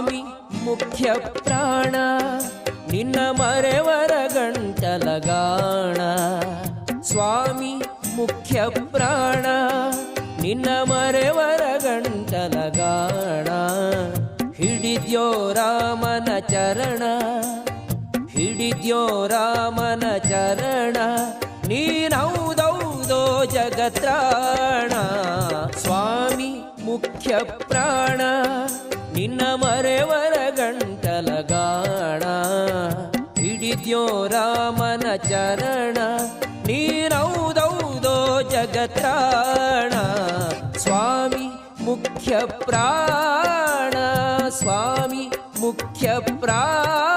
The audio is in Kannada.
ಸ್ವಾಮಿ, ಮುಖ್ಯ ಪ್ರಾಣ, ನಿನ್ನ ಮರೆವರ ಗಂಟಲಗಾಣ. ಸ್ವಾಮಿ, ಮುಖ್ಯ ಪ್ರಾಣ, ನಿನ್ನ ಮರೆವರ ಗಂಟಲಗಾಣ. ಹಿಡಿದ್ಯೋ ರಾಮನ ಚರಣ, ಹಿಡಿದ್ಯೋ ರಾಮನ ಚರಣ, ನೀನೌದೌದೋ ಜಗತ್ರಾಣ. ಸ್ವಾಮಿ, ಮುಖ್ಯ ಪ್ರಾಣ ನಿನ್ನ ಮರೆವರ ಗಂಟಲಗಾಣ ಹಿಡಿದ್ಯೋ ರಾಮನ ಚರಣ ನೀನೌದೌದೋ ಜಗತ್ರಾಣ ಸ್ವಾಮಿ ಮುಖ್ಯ ಪ್ರಾಣ ಸ್ವಾಮಿ ಮುಖ್ಯ ಪ್ರಾಣ.